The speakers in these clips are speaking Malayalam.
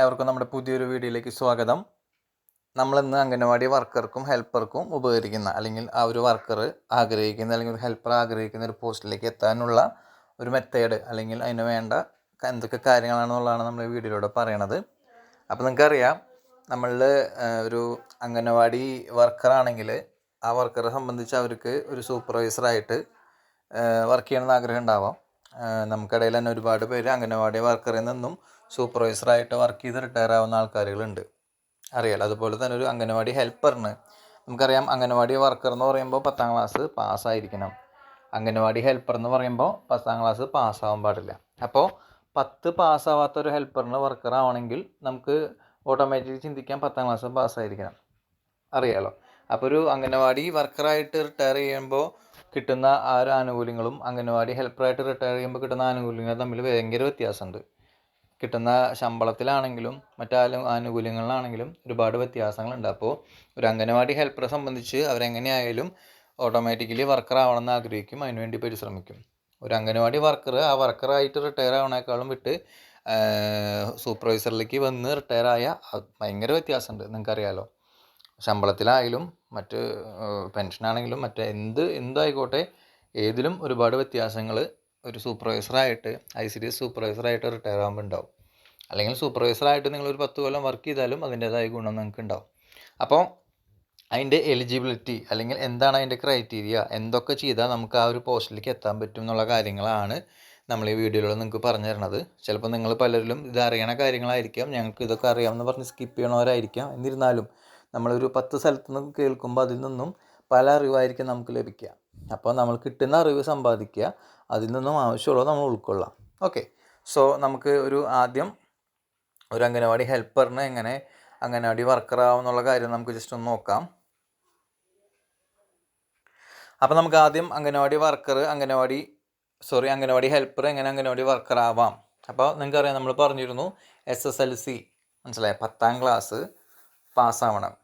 ഏവർക്കും നമ്മുടെ പുതിയൊരു വീഡിയോയിലേക്ക് സ്വാഗതം. നമ്മളിന്ന് അംഗനവാടി വർക്കർക്കും ഹെൽപ്പർക്കും ഉപകരിക്കുന്ന അല്ലെങ്കിൽ ആ ഒരു വർക്കർ ആഗ്രഹിക്കുന്ന അല്ലെങ്കിൽ ഒരു ഹെൽപ്പർ ആഗ്രഹിക്കുന്ന ഒരു പോസ്റ്റിലേക്ക് എത്താനുള്ള ഒരു മെത്തേഡ് അല്ലെങ്കിൽ അതിന് വേണ്ട എന്തൊക്കെ കാര്യങ്ങളാണെന്നുള്ളതാണ് നമ്മൾ വീഡിയോയിലൂടെ പറയണത്. അപ്പോൾ നിങ്ങൾക്കറിയാം നമ്മൾ ഒരു അംഗനവാടി വർക്കറാണെങ്കിൽ ആ വർക്കറെ സംബന്ധിച്ച് അവർക്ക് ഒരു സൂപ്പർവൈസറായിട്ട് വർക്ക് ചെയ്യണമെന്ന് ആഗ്രഹം ഉണ്ടാവാം. നമുക്കിടയിൽ തന്നെ ഒരുപാട് പേര് അംഗനവാടി വർക്കറിൽ നിന്നും സൂപ്പർവൈസറായിട്ട് വർക്ക് ചെയ്ത് റിട്ടയർ ആവുന്ന ആൾക്കാരുകളുണ്ട്. അറിയാലോ? അതുപോലെ തന്നെ ഒരു അംഗനവാടി ഹെൽപ്പറിന് നമുക്കറിയാം അംഗനവാടി വർക്കർ എന്ന് പറയുമ്പോൾ പത്താം ക്ലാസ് പാസ്സായിരിക്കണം അംഗനവാടി ഹെൽപ്പർ എന്ന് പറയുമ്പോൾ പത്താം ക്ലാസ് പാസ്സാവാൻ പാടില്ല. അപ്പോൾ പത്ത് പാസ്സാവാത്ത ഒരു ഹെൽപ്പറിന് വർക്കർ ആവണമെങ്കിൽ നമുക്ക് ഓട്ടോമാറ്റിക്കലി ചിന്തിക്കാൻ പത്താം ക്ലാസ് പാസ്സായിരിക്കണം അറിയാലോ? അപ്പോൾ ഒരു അംഗനവാടി വർക്കറായിട്ട് റിട്ടയർ ചെയ്യുമ്പോൾ കിട്ടുന്ന ആ ഒരു ആനുകൂല്യങ്ങളും അംഗനവാടി ഹെൽപ്പറായിട്ട് റിട്ടയർ ചെയ്യുമ്പോൾ കിട്ടുന്ന ആനുകൂല്യങ്ങൾ തമ്മിൽ ഭയങ്കര വ്യത്യാസമുണ്ട്. കിട്ടുന്ന ശമ്പളത്തിലാണെങ്കിലും മറ്റു ആനുകൂല്യങ്ങളിലാണെങ്കിലും ഒരുപാട് വ്യത്യാസങ്ങളുണ്ട്. അപ്പോൾ ഒരു അംഗനവാടി ഹെൽപ്പറെ സംബന്ധിച്ച് അവരെങ്ങനെയായാലും ഓട്ടോമാറ്റിക്കലി വർക്കർ ആവണമെന്ന് ആഗ്രഹിക്കും. അതിനുവേണ്ടി പരിശ്രമിക്കും. ഒരു അംഗനവാടി വർക്കർ ആ വർക്കറായിട്ട് റിട്ടയർ ആവണേക്കാളും വിട്ട് സൂപ്പർവൈസറിലേക്ക് വന്ന് റിട്ടയർ ആയ ഭയങ്കര വ്യത്യാസമുണ്ട്. നിങ്ങൾക്കറിയാലോ. ശമ്പളത്തിലായാലും മറ്റ് പെൻഷനാണെങ്കിലും മറ്റ് എന്ത് എന്തായിക്കോട്ടെ ഏതിലും ഒരുപാട് വ്യത്യാസങ്ങൾ ഒരു സൂപ്പർവൈസറായിട്ട് ഐ സി ഡി എസ് സൂപ്പർവൈസറായിട്ട് റിട്ടയർ ആകുമ്പോൾ ഉണ്ടാവും അല്ലെങ്കിൽ സൂപ്പർവൈസറായിട്ട് നിങ്ങൾ ഒരു പത്ത് കൊല്ലം വർക്ക് ചെയ്താലും അതിന്റേതായ ഗുണം നിങ്ങൾക്ക് ഉണ്ടാവും അപ്പോൾ അതിന്റെ എലിജിബിലിറ്റി അല്ലെങ്കിൽ എന്താണ് അതിന്റെ ക്രൈറ്റീരിയ എന്തൊക്കെ ചെയ്താൽ നമുക്ക് ആ ഒരു പോസ്റ്റിലേക്ക് എത്താൻ പറ്റും എന്നുള്ള കാര്യങ്ങളാണ് നമ്മൾ ഈ വീഡിയോയിൽ നിങ്ങൾക്ക് പറഞ്ഞു തരണത്. ചിലപ്പോൾ നിങ്ങൾ പലരിലും ഇത് കാര്യങ്ങളായിരിക്കാം ഞങ്ങൾക്ക് ഇതൊക്കെ അറിയാമെന്ന് പറഞ്ഞ് സ്കിപ്പ് ചെയ്യണവരായിരിക്കാം. എന്നിരുന്നാലും നമ്മളൊരു പത്ത് സ്ഥലത്ത് നിന്ന് കേൾക്കുമ്പോൾ അതിൽ നിന്നും പല അറിവായിരിക്കും നമുക്ക് ലഭിക്കുക. അപ്പോൾ നമ്മൾ കിട്ടുന്ന അറിവ് സമ്പാദിക്കുക അതിൽ നിന്നും ആവശ്യമുള്ളത് നമ്മൾ ഉൾക്കൊള്ളാം. ഓക്കെ. സോ നമുക്ക് ഒരു ആദ്യം ഒരു അംഗനവാടി ഹെൽപ്പറിന് എങ്ങനെ അംഗനവാടി വർക്കർ ആവുന്നുള്ള കാര്യം നമുക്ക് ജസ്റ്റ് ഒന്ന് നോക്കാം. അപ്പോൾ നമുക്ക് ആദ്യം anganwadi worker anganwadi sorry anganwadi helper എങ്ങനെ അംഗനവാടി വർക്കർ ആവാം. അപ്പോൾ നിങ്ങൾക്കറിയാം നമ്മൾ പറഞ്ഞിരുന്നു എസ് എസ് എൽ സി മനസ്സിലായ? പത്താം ക്ലാസ് പാസ്സാവണം.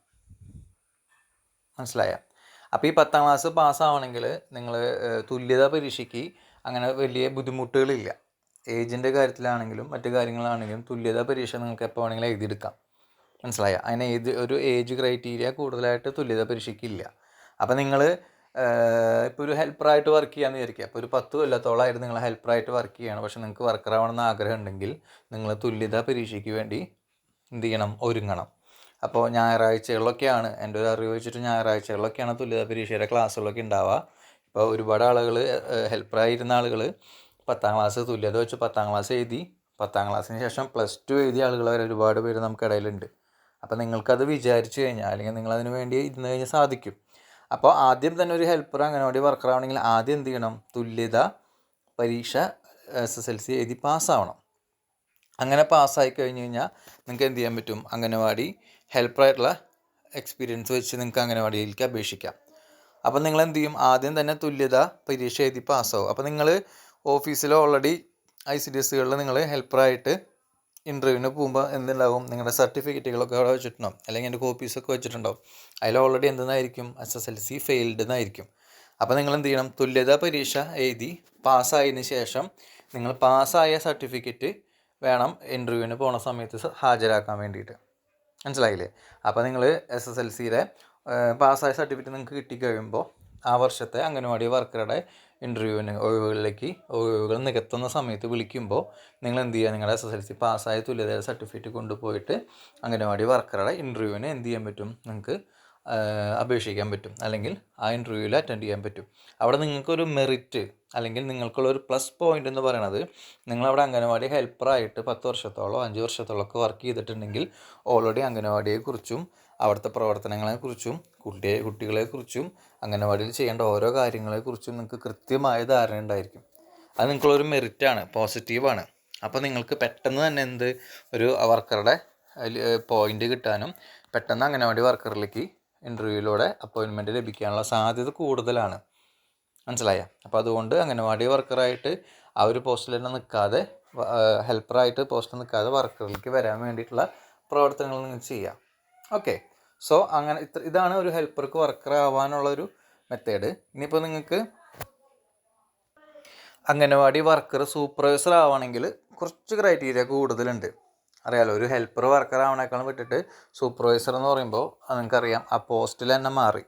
മനസ്സിലായ. അപ്പോൾ ഈ പത്താം ക്ലാസ് പാസ്സാവണമെങ്കിൽ നിങ്ങൾ തുല്യത പരീക്ഷയ്ക്ക് അങ്ങനെ വലിയ ബുദ്ധിമുട്ടുകളില്ല. ഏജിന്റെ കാര്യത്തിലാണെങ്കിലും മറ്റു കാര്യങ്ങളാണെങ്കിലും തുല്യത പരീക്ഷ നിങ്ങൾക്ക് എപ്പോൾ വേണമെങ്കിലും എഴുതിയെടുക്കാം. മനസ്സിലായ? അതിന് ഏത് ഒരു ഏജ് ക്രൈറ്റീരിയ കൂടുതലായിട്ട് തുല്യത പരീക്ഷയ്ക്കില്ല അപ്പോൾ നിങ്ങൾ ഇപ്പോൾ ഒരു ഹെൽപ്പറായിട്ട് വർക്ക് ചെയ്യാമെന്ന് വിചാരിക്കുക. അപ്പോൾ ഒരു പത്ത് കൊല്ലത്തോളമായിട്ട് നിങ്ങൾ ഹെൽപ്പറായിട്ട് വർക്ക് ചെയ്യണം. പക്ഷേ നിങ്ങൾക്ക് വർക്കർ ആവണമെന്ന് ആഗ്രഹം ഉണ്ടെങ്കിൽ നിങ്ങൾ തുല്യത പരീക്ഷയ്ക്ക് വേണ്ടി എന്ത് ചെയ്യണം? ഒരുങ്ങണം. അപ്പോൾ ഞായറാഴ്ചകളിലൊക്കെയാണ് എന്റെ ഒരു അറിവ് വെച്ചിട്ട് ഞായറാഴ്ചകളിലൊക്കെയാണ് തുല്യത പരീക്ഷയുടെ ക്ലാസ്സുകളൊക്കെ ഉണ്ടാവുക. ഇപ്പോൾ ഒരുപാട് ആളുകൾ ഹെൽപ്പറായിരുന്ന ആളുകൾ പത്താം ക്ലാസ് തുല്യത വെച്ച് പത്താം ക്ലാസ് എഴുതി പത്താം ക്ലാസ്സിന് ശേഷം പ്ലസ് ടു എഴുതിയ ആളുകൾ വരെ ഒരുപാട് പേര് നമുക്കിടയിലുണ്ട് അപ്പോൾ നിങ്ങൾക്കത് വിചാരിച്ചു കഴിഞ്ഞാൽ അല്ലെങ്കിൽ നിങ്ങൾ അതിന് വേണ്ടി ഇരുന്ന് കഴിഞ്ഞാൽ സാധിക്കും. അപ്പോൾ ആദ്യം തന്നെ ഒരു ഹെൽപ്പർ അംഗനവാടി വർക്കർ ആവണമെങ്കിൽ ആദ്യം എന്ത് ചെയ്യണം? തുല്യത പരീക്ഷ എസ് എസ് എൽ സി എഴുതി പാസ്സാവണം അങ്ങനെ പാസ്സായി കഴിഞ്ഞ് കഴിഞ്ഞാൽ നിങ്ങൾക്ക് എന്ത് ചെയ്യാൻ പറ്റും? അംഗനവാടി ഹെൽപ്പറായിട്ടുള്ള എക്സ്പീരിയൻസ് വെച്ച് നിങ്ങൾക്ക് അംഗനവാടിയിലേക്ക് അപേക്ഷിക്കാം. അപ്പോൾ നിങ്ങൾ എന്ത് ചെയ്യും ആദ്യം തന്നെ തുല്യത പരീക്ഷ എഴുതി പാസ്സാവും അപ്പോൾ നിങ്ങൾ ഓഫീസിൽ ഓൾറെഡി ഐ സി ഡി എസുകളിൽ നിങ്ങൾ ഹെൽപ്പറായിട്ട് ഇന്റർവ്യൂവിന് പോകുമ്പോൾ എന്തുണ്ടാവും? നിങ്ങളുടെ സർട്ടിഫിക്കറ്റുകളൊക്കെ അവിടെ വെച്ചിട്ടുണ്ടാവും. അല്ലെങ്കിൽ എന്റെ കോപ്പീസൊക്കെ വെച്ചിട്ടുണ്ടാവും. അതിൽ already എന്തെന്നായിരിക്കും? S S L C failed എന്നായിരിക്കും. അപ്പോൾ നിങ്ങൾ എന്ത് ചെയ്യണം തുല്യതാ പരീക്ഷ എഴുതി പാസ്സായതിന് ശേഷം നിങ്ങൾ പാസ്സായ സർട്ടിഫിക്കറ്റ് വേണം ഇന്റർവ്യൂവിന് പോണ സമയത്ത് ഹാജരാക്കാൻ വേണ്ടിയിട്ട്. മനസ്സിലായില്ലേ? അപ്പോൾ നിങ്ങൾ എസ് എസ് എൽ സിയുടെ പാസ്സായ സർട്ടിഫിക്കറ്റ് നിങ്ങൾക്ക് കിട്ടിക്കഴിയുമ്പോൾ ആ വർഷത്തെ അംഗനവാടി വർക്കറുടെ ഇന്റർവ്യൂവിന് ഒഴിവുകളിലേക്ക് ഒഴിവുകൾ നികത്തുന്ന സമയത്ത് വിളിക്കുമ്പോൾ നിങ്ങൾ എന്ത് ചെയ്യുക നിങ്ങളുടെ എസ് എസ് എൽ സി പാസ്സായ തുല്യതയുടെ സർട്ടിഫിക്കറ്റ് കൊണ്ടുപോയിട്ട് അംഗനവാടി വർക്കറുടെ ഇന്റർവ്യൂവിന് എന്ത് ചെയ്യാൻ പറ്റും? നിങ്ങൾക്ക് അപേക്ഷിക്കാൻ പറ്റും. അല്ലെങ്കിൽ ആ ഇന്റർവ്യൂവിൽ അറ്റൻഡ് ചെയ്യാൻ പറ്റും. അവിടെ നിങ്ങൾക്കൊരു മെറിറ്റ് അല്ലെങ്കിൽ നിങ്ങൾക്കുള്ള ഒരു പ്ലസ് പോയിന്റ് എന്ന് പറയുന്നത് നിങ്ങളവിടെ അംഗനവാടി ഹെൽപ്പറായിട്ട് പത്ത് വർഷത്തോളം അഞ്ച് വർഷത്തോളം ഒക്കെ വർക്ക് ചെയ്തിട്ടുണ്ടെങ്കിൽ ഓൾറെഡി അംഗനവാടിയെക്കുറിച്ചും അവിടുത്തെ പ്രവർത്തനങ്ങളെക്കുറിച്ചും കുട്ടിയെ കുട്ടികളെക്കുറിച്ചും അംഗനവാടിയിൽ ചെയ്യേണ്ട ഓരോ കാര്യങ്ങളെക്കുറിച്ചും നിങ്ങൾക്ക് കൃത്യമായ ധാരണ ഉണ്ടായിരിക്കും. അത് നിങ്ങൾക്കുള്ളൊരു മെറിറ്റാണ് പോസിറ്റീവാണ് അപ്പോൾ നിങ്ങൾക്ക് പെട്ടെന്ന് തന്നെ എന്ത്? ഒരു വർക്കറുടെ പോയിന്റ് കിട്ടാനും പെട്ടെന്ന് അംഗനവാടി വർക്കറിലേക്ക് ഇന്റർവ്യൂവിലൂടെ അപ്പോയിൻമെന്റ് ലഭിക്കാനുള്ള സാധ്യത കൂടുതലാണ്. മനസ്സിലായ? അപ്പോൾ അതുകൊണ്ട് അംഗനവാടി വർക്കറായിട്ട് ആ ഒരു പോസ്റ്റിൽ തന്നെ നിൽക്കാതെ ഹെൽപ്പറായിട്ട് പോസ്റ്റിൽ നിൽക്കാതെ വർക്കറിലേക്ക് വരാൻ വേണ്ടിയിട്ടുള്ള പ്രവർത്തനങ്ങൾ നിങ്ങൾ ചെയ്യാം. ഓക്കെ സോ അങ്ങനെ ഇത്ര ഇതാണ് ഒരു ഹെൽപ്പർക്ക് വർക്കർ ആവാനുള്ള ഒരു മെത്തേഡ് ഇനിയിപ്പോൾ നിങ്ങൾക്ക് അംഗനവാടി വർക്കർ സൂപ്പർവൈസർ ആവുകയാണെങ്കിൽ കുറച്ച് ക്രൈറ്റീരിയ കൂടുതലുണ്ട്. അറിയാലോ ഒരു ഹെൽപ്പർ വർക്കർ ആവണേക്കാളും വിട്ടിട്ട് സൂപ്പർവൈസർ എന്ന് പറയുമ്പോൾ നിങ്ങൾക്കറിയാം ആ പോസ്റ്റിൽ തന്നെ മാറി.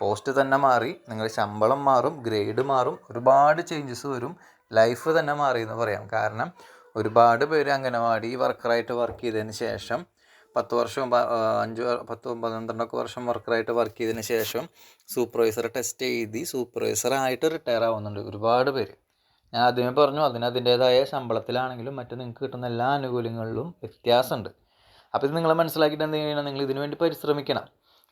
പോസ്റ്റ് തന്നെ മാറി നിങ്ങൾ ശമ്പളം മാറും ഗ്രേഡ് മാറും ഒരുപാട് ചേഞ്ചസ് വരും ലൈഫ് തന്നെ മാറി എന്ന് പറയാം. കാരണം ഒരുപാട് പേര് അംഗനവാടി വർക്കറായിട്ട് വർക്ക് ചെയ്തതിന് ശേഷം പത്ത് വർഷം അഞ്ച് പത്ത് പന്ത്രണ്ടൊക്കെ വർഷം വർക്കറായിട്ട് വർക്ക് ചെയ്തതിന് ശേഷം സൂപ്പർവൈസർ ടെസ്റ്റ് എഴുതി സൂപ്പർവൈസറായിട്ട് റിട്ടയർ ആവുന്നുണ്ട് ഒരുപാട് പേര്. ഞാൻ ആദ്യമേ പറഞ്ഞു അതിന് അതിന്റേതായ ശമ്പളത്തിലാണെങ്കിലും മറ്റു നിങ്ങൾക്ക് കിട്ടുന്ന എല്ലാ ആനുകൂല്യങ്ങളിലും വ്യത്യാസമുണ്ട്. അപ്പോൾ ഇത് നിങ്ങൾ മനസ്സിലാക്കിയിട്ട് എന്ത് ചെയ്യണം? നിങ്ങൾ ഇതിനു വേണ്ടി പരിശ്രമിക്കണം.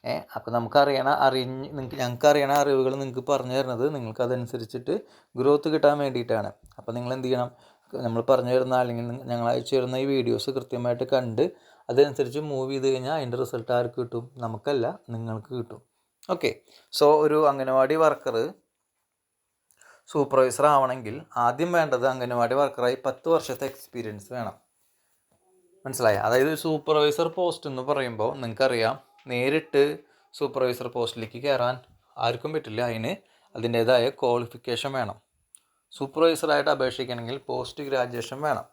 ഏ അപ്പോൾ നമുക്കറിയണ അറിഞ്ഞ് നിങ്ങൾക്ക് ഞങ്ങൾക്ക് അറിയണ അറിവുകൾ നിങ്ങൾക്ക് പറഞ്ഞു തരുന്നത് നിങ്ങൾക്ക് അതനുസരിച്ചിട്ട് ഗ്രോത്ത് കിട്ടാൻ വേണ്ടിയിട്ടാണ്. അപ്പോൾ നിങ്ങൾ എന്ത് ചെയ്യണം? നമ്മൾ പറഞ്ഞു തരുന്ന അല്ലെങ്കിൽ ഞങ്ങൾ അയച്ചു തരുന്ന ഈ വീഡിയോസ് കൃത്യമായിട്ട് കണ്ട് അതനുസരിച്ച് മൂവ് ചെയ്ത് കഴിഞ്ഞാൽ അതിന്റെ റിസൾട്ട് ആർക്ക് കിട്ടും? നമുക്കല്ല നിങ്ങൾക്ക് കിട്ടും. ഓക്കെ സോ ഒരു അംഗനവാടി വർക്കർ സൂപ്പർവൈസർ ആവണമെങ്കിൽ ആദ്യം വേണ്ടത് അംഗനവാടി വർക്കറായി പത്ത് വർഷത്തെ എക്സ്പീരിയൻസ് വേണം. മനസ്സിലായി? അതായത് സൂപ്പർവൈസർ പോസ്റ്റ് എന്ന് പറയുമ്പോൾ നിങ്ങൾക്കറിയാം നേരിട്ട് സൂപ്പർവൈസർ പോസ്റ്റിലേക്ക് കയറാൻ ആർക്കും പറ്റില്ല. അതിന് അതിന്റേതായ ക്വാളിഫിക്കേഷൻ വേണം. സൂപ്പർവൈസറായിട്ട് അപേക്ഷിക്കണമെങ്കിൽ പോസ്റ്റ് ഗ്രാജുവേഷൻ വേണം.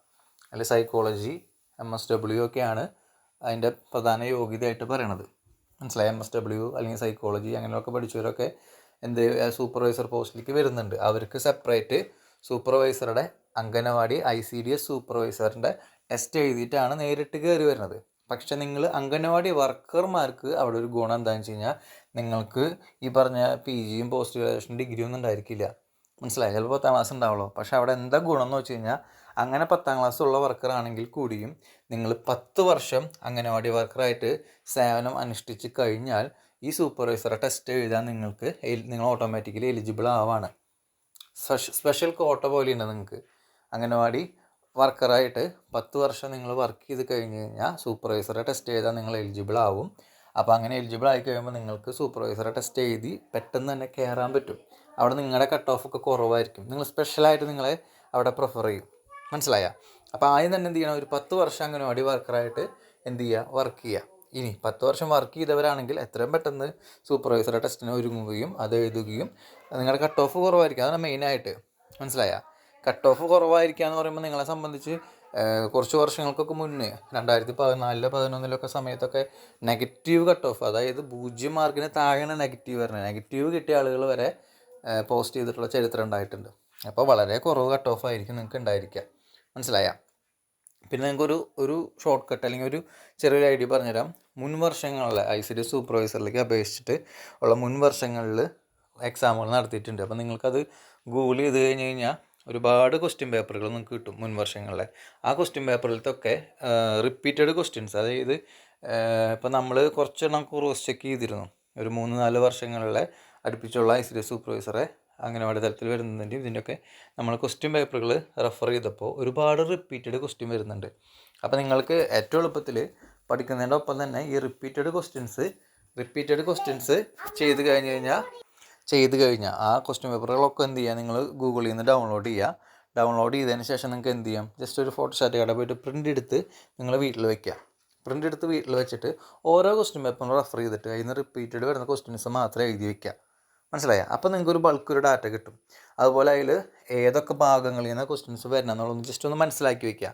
അല്ലെങ്കിൽ സൈക്കോളജി എം എസ് ഡബ്ല്യു ഒക്കെയാണ് അതിന്റെ പ്രധാന യോഗ്യതയായിട്ട് പറയണത്. മനസ്സിലായി? എം എസ് ഡബ്ല്യു അല്ലെങ്കിൽ സൈക്കോളജി അങ്ങനെയൊക്കെ പഠിച്ചവരൊക്കെ എന്ത് സൂപ്പർവൈസർ പോസ്റ്റിലേക്ക് വരുന്നുണ്ട്. അവർക്ക് separate സൂപ്പർവൈസറുടെ anganwadi I C D S സൂപ്പർവൈസറിന്റെ test എഴുതിയിട്ടാണ് നേരിട്ട് കയറി വരുന്നത്. പക്ഷെ നിങ്ങൾ അംഗനവാടി വർക്കർമാർക്ക് അവിടെ ഒരു ഗുണം എന്താണെന്ന് വെച്ച് കഴിഞ്ഞാൽ നിങ്ങൾക്ക് ഈ പറഞ്ഞ പി ജിയും പോസ്റ്റ് ഗ്രാജുവേഷൻ ഡിഗ്രിയും ഒന്നും ഉണ്ടായിരിക്കില്ല. മനസ്സിലായി? ചിലപ്പോൾ പത്താം ക്ലാസ് ഉണ്ടാവുള്ളൂ. പക്ഷേ അവിടെ എന്താ ഗുണം എന്ന് വെച്ച് കഴിഞ്ഞാൽ അങ്ങനെ പത്താം ക്ലാസ് ഉള്ള വർക്കർ ആണെങ്കിൽ കൂടിയും നിങ്ങൾ പത്ത് വർഷം അംഗനവാടി വർക്കറായിട്ട് സേവനം അനുഷ്ഠിച്ച് കഴിഞ്ഞാൽ ഈ സൂപ്പർവൈസറെ ടെസ്റ്റ് എഴുതാൻ നിങ്ങൾക്ക് നിങ്ങൾ ഓട്ടോമാറ്റിക്കലി എലിജിബിൾ ആവാണ്. സ്പെഷ്യൽ കോട്ട പോലെയുണ്ട് നിങ്ങൾക്ക്. അംഗനവാടി വർക്കറായിട്ട് പത്ത് വർഷം നിങ്ങൾ വർക്ക് ചെയ്ത് കഴിഞ്ഞ് കഴിഞ്ഞാൽ സൂപ്പർവൈസറെ ടെസ്റ്റ് ചെയ്താൽ നിങ്ങൾ എലിജിബിൾ ആവും. അപ്പോൾ അങ്ങനെ എലിജിബിൾ ആയി കഴിയുമ്പോൾ നിങ്ങൾക്ക് സൂപ്പർവൈസറെ ടെസ്റ്റ് എഴുതി പെട്ടെന്ന് തന്നെ കയറാൻ പറ്റും. അവിടെ നിങ്ങളുടെ കട്ട് ഓഫ് ഒക്കെ കുറവായിരിക്കും. നിങ്ങൾ സ്പെഷ്യലായിട്ട് നിങ്ങളെ അവിടെ പ്രിഫർ ചെയ്യും. മനസ്സിലായ? അപ്പോൾ ആദ്യം തന്നെ എന്ത് ചെയ്യണം? ഒരു പത്ത് വർഷം അംഗനവാടി വർക്കറായിട്ട് എന്ത് ചെയ്യുക? വർക്ക് ചെയ്യുക. ഇനി പത്ത് വർഷം വർക്ക് ചെയ്തവരാണെങ്കിൽ എത്രയും പെട്ടെന്ന് സൂപ്പർവൈസറെ ടെസ്റ്റിന് ഒരുങ്ങുകയും അത് എഴുതുകയും നിങ്ങളുടെ കട്ട് ഓഫ് കുറവായിരിക്കും. അതാണ് മെയിനായിട്ട് മനസ്സിലായ? കട്ട് ഓഫ് കുറവായിരിക്കുക എന്ന് പറയുമ്പോൾ നിങ്ങളെ സംബന്ധിച്ച് കുറച്ച് വർഷങ്ങൾക്കൊക്കെ മുന്നേ രണ്ടായിരത്തി പതിനാലിലോ പതിനൊന്നിലൊക്കെ സമയത്തൊക്കെ നെഗറ്റീവ് കട്ട് ഓഫ് അതായത് പൂജ്യം മാർക്കിന് താഴെയാണ് നെഗറ്റീവ് വരുന്നത്. നെഗറ്റീവ് കിട്ടിയ ആളുകൾ വരെ പോസ്റ്റ് ചെയ്തിട്ടുള്ള ചരിത്രം ഉണ്ടായിട്ടുണ്ട്. അപ്പോൾ വളരെ കുറവ് കട്ട് ഓഫ് ആയിരിക്കും നിങ്ങൾക്ക് ഉണ്ടായിരിക്കുക. മനസ്സിലായ? പിന്നെ നിങ്ങൾക്കൊരു ഒരു ഷോർട്ട് കട്ട് അല്ലെങ്കിൽ ഒരു ചെറിയൊരു ഐഡിയ പറഞ്ഞുതരാം. മുൻ വർഷങ്ങളിലെ ഐ സി ഡി സൂപ്പർവൈസറിലേക്ക് അപേക്ഷിച്ചിട്ട് ഉള്ള മുൻ വർഷങ്ങളിൽ എക്സാമുകൾ നടത്തിയിട്ടുണ്ട്. അപ്പോൾ നിങ്ങൾക്കത് ഗൂഗിൾ ചെയ്ത് കഴിഞ്ഞ് കഴിഞ്ഞാൽ ഒരുപാട് ക്വസ്റ്റ്യൻ പേപ്പറുകൾ നിങ്ങൾക്ക് കിട്ടും മുൻ വർഷങ്ങളിലെ. ആ ക്വസ്റ്റ്യൻ പേപ്പറിലത്തൊക്കെ റിപ്പീറ്റഡ് ക്വസ്റ്റ്യൻസ് അതായത് ഇപ്പോൾ നമ്മൾ കുറച്ചെണ്ണം ക്രോസ് ചെക്ക് ചെയ്തിരുന്നു. ഒരു മൂന്ന് നാല് വർഷങ്ങളിലെ അടുപ്പിച്ചുള്ള ഐ സി ഡി സൂപ്പർവൈസറെ അംഗനവാടി തലത്തിൽ വരുന്നതിന്റെയും ഇതിന്റെയൊക്കെ നമ്മൾ ക്വസ്റ്റ്യൻ പേപ്പറുകൾ റെഫർ ചെയ്തപ്പോൾ ഒരുപാട് റിപ്പീറ്റഡ് ക്വസ്റ്റ്യൻ വരുന്നുണ്ട്. അപ്പോൾ നിങ്ങൾക്ക് ഏറ്റവും എളുപ്പത്തിൽ പഠിക്കുന്നതിന്റെ ഒപ്പം തന്നെ ഈ റിപ്പീറ്റഡ് ക്വസ്റ്റ്യൻസ് റിപ്പീറ്റഡ് ക്വസ്റ്റ്യൻസ് ചെയ്ത് കഴിഞ്ഞ് കഴിഞ്ഞാൽ ചെയ്ത് കഴിഞ്ഞാൽ ആ ക്വസ്റ്റ്യൻ പേപ്പറുകളൊക്കെ എന്ത് ചെയ്യുക? നിങ്ങൾ ഗൂഗിളിൽ നിന്ന് ഡൗൺലോഡ് ചെയ്യുക. ഡൗൺലോഡ് ചെയ്തതിന് ശേഷം നിങ്ങൾക്ക് എന്ത് ചെയ്യാം? ജസ്റ്റ് ഒരു ഫോട്ടോ ഷാറ്റ് കട പോയിട്ട് പ്രിന്റ് എടുത്ത് നിങ്ങൾ വീട്ടിൽ വെക്കുക. പ്രിന്റ് എടുത്ത് വീട്ടിൽ വെച്ചിട്ട് ഓരോ ക്വസ്റ്റ്യൻ പേപ്പറും റെഫർ ചെയ്തിട്ട് അതിൽ നിന്ന് റിപ്പീറ്റഡ് വരുന്ന ക്വസ്റ്റ്യൻസ് മാത്രമേ എഴുതി വെക്കുക. മനസ്സിലായ? അപ്പോൾ നിങ്ങൾക്ക് ഒരു ബൾക്ക് ഒരു ഡാറ്റ കിട്ടും. അതുപോലെ അതിൽ ഏതൊക്കെ ഭാഗങ്ങളിൽ നിന്ന് ക്വസ്റ്റ്യൻസ് വരണം എന്നുള്ളത് ജസ്റ്റ് ഒന്ന് മനസ്സിലാക്കി വെക്കുക.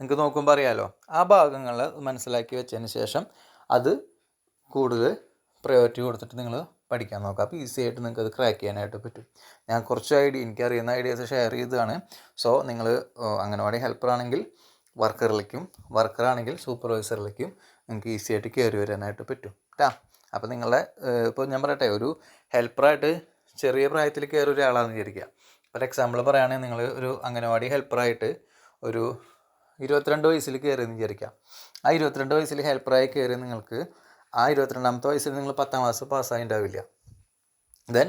നിങ്ങൾക്ക് നോക്കുമ്പോൾ അറിയാലോ ആ ഭാഗങ്ങൾ മനസ്സിലാക്കി വെച്ചതിന് ശേഷം അത് കൂടുതൽ പ്രയോറിറ്റി കൊടുത്തിട്ട് നിങ്ങൾ പഠിക്കാൻ നോക്കുക. അപ്പോൾ ഈസി ആയിട്ട് നിങ്ങൾക്ക് അത് ക്രാക്ക് ചെയ്യാനായിട്ട് പറ്റും. ഞാൻ കുറച്ച് ഐഡിയ എനിക്ക് അറിയുന്ന ഐഡിയാസ് ഷെയർ ചെയ്തതാണ്. സോ നിങ്ങൾ അംഗനവാടി ഹെൽപ്പർ ആണെങ്കിൽ വർക്കറിലേക്കും വർക്കറാണെങ്കിൽ സൂപ്പർവൈസറിലേക്കും നിങ്ങൾക്ക് ഈസി ആയിട്ട് കയറി വരാനായിട്ട് പറ്റും. കേട്ടാ അപ്പോൾ നിങ്ങളെ ഇപ്പോൾ ഞാൻ പറയട്ടെ ഒരു ഹെൽപ്പറായിട്ട് ചെറിയ പ്രായത്തിൽ കയറിയ ഒരാളാണെന്ന് വിചാരിക്കുക. ഫോർ എക്സാമ്പിൾ പറയുകയാണെങ്കിൽ നിങ്ങൾ ഒരു അംഗനവാടി ഹെൽപ്പറായിട്ട് ഒരു ഇരുപത്തിരണ്ട് വയസ്സിൽ കയറിയെന്ന് വിചാരിക്കാം ആ ഇരുപത്തിരണ്ട് വയസ്സിൽ ഹെൽപ്പറായി കയറി നിങ്ങൾക്ക് ആ ഇരുപത്തിരണ്ടാമത്തെ വയസ്സിൽ നിങ്ങൾ പത്താം ക്ലാസ് പാസ്സായി ഉണ്ടാവില്ല. ദെൻ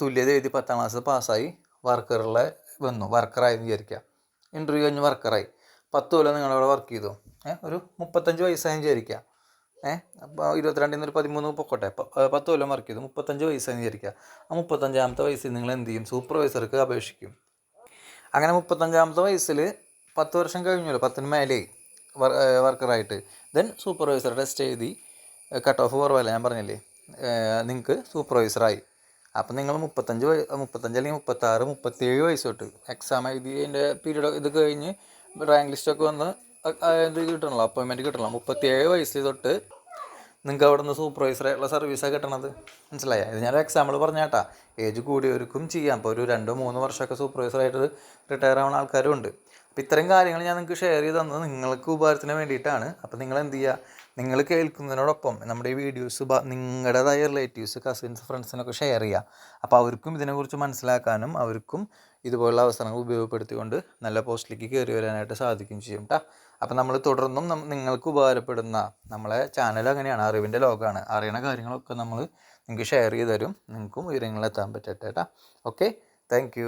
തുല്യത എഴുതി പത്താം ക്ലാസ് പാസ്സായി വർക്കറിലെ വന്നു വർക്കറായി എന്ന് വിചാരിക്കുക. ഇന്റർവ്യൂ കഴിഞ്ഞ് വർക്കറായി. പത്ത് കൊല്ലം നിങ്ങളവിടെ വർക്ക് ചെയ്തു. ഒരു മുപ്പത്തഞ്ച് വയസ്സായി വിചാരിക്കുക. ഏഹ് അപ്പോൾ ഇരുപത്തിരണ്ടിൽ നിന്ന് ഒരു പതിമൂന്ന് പൊക്കോട്ടെ. പത്ത് കൊല്ലം വർക്ക് ചെയ്തു. മുപ്പത്തഞ്ച് വയസ്സായി വിചാരിക്കുക. ആ മുപ്പത്തഞ്ചാമത്തെ വയസ്സിൽ നിങ്ങൾ എന്ത് ചെയ്യും? സൂപ്പർവൈസർക്ക് അപേക്ഷിക്കും. അങ്ങനെ മുപ്പത്തഞ്ചാമത്തെ വയസ്സിൽ പത്ത് വർഷം കഴിഞ്ഞല്ലോ. പത്തിന് മേലെ വർക്കറായിട്ട് ദെൻ സൂപ്പർവൈസർ ടെസ്റ്റ് എഴുതി കട്ട് ഓഫ് കുറവല്ല ഞാൻ പറഞ്ഞില്ലേ? നിങ്ങൾക്ക് സൂപ്പർവൈസറായി അപ്പം നിങ്ങൾ മുപ്പത്തഞ്ച് മുപ്പത്തഞ്ച് അല്ലെങ്കിൽ മുപ്പത്താറ് മുപ്പത്തേഴ് വയസ്സ് തൊട്ട് എക്സാം എഴുതി അതിന്റെ പീരീഡ് ഇത് കഴിഞ്ഞ് റാങ്ക് ലിസ്റ്റൊക്കെ വന്ന് ഇത് കിട്ടണല്ലോ അപ്പോയിൻമെന്റ് കിട്ടണല്ലോ. മുപ്പത്തിയേഴ് വയസ്സിൽ തൊട്ട് നിങ്ങൾക്ക് അവിടെ നിന്ന് സൂപ്പർവൈസറായിട്ടുള്ള സർവീസാണ് കിട്ടണത്. മനസ്സിലായോ? ഇത് ഞാനൊരു എക്സാമ്പിൾ പറഞ്ഞാട്ടാ. ഏജ് കൂടിയവർക്കും ചെയ്യാം. അപ്പോൾ ഒരു രണ്ടോ മൂന്നോ വർഷമൊക്കെ സൂപ്പർവൈസറായിട്ട് റിട്ടയർ ആവുന്ന ആൾക്കാരും ഉണ്ട് അപ്പോൾ ഇത്തരം കാര്യങ്ങൾ ഞാൻ നിങ്ങൾക്ക് ഷെയർ ചെയ്ത് തന്നത് നിങ്ങൾക്ക് ഉപകാരത്തിന് വേണ്ടിയിട്ടാണ്. അപ്പോൾ നിങ്ങൾ എന്ത് ചെയ്യുക നിങ്ങൾ കേൾക്കുന്നതിനോടൊപ്പം നമ്മുടെ ഈ വീഡിയോസ് നിങ്ങളുടേതായ റിലേറ്റീവ്സ് കസിൻസ് ഫ്രണ്ട്സിനൊക്കെ ഷെയർ ചെയ്യുക അപ്പോൾ അവർക്കും ഇതിനെക്കുറിച്ച് മനസ്സിലാക്കാനും അവർക്കും ഇതുപോലുള്ള അവസരങ്ങൾ ഉപയോഗപ്പെടുത്തിക്കൊണ്ട് നല്ല പോസ്റ്റിലേക്ക് കയറി വരാനായിട്ട് സാധിക്കും ചെയ്യും കേട്ടോ അപ്പം നമ്മൾ തുടർന്നും നിങ്ങൾക്ക് ഉപകാരപ്പെടുന്ന നമ്മളെ ചാനൽ അങ്ങനെയാണ് അറിവിന്റെ ലോകമാണ്. അറിയണ കാര്യങ്ങളൊക്കെ നമ്മൾ നിങ്ങൾക്ക് ഷെയർ ചെയ്ത് തരും. നിങ്ങൾക്കും ഉയരങ്ങളിലെത്താൻ പറ്റട്ടെ കേട്ടോ ഓക്കെ താങ്ക്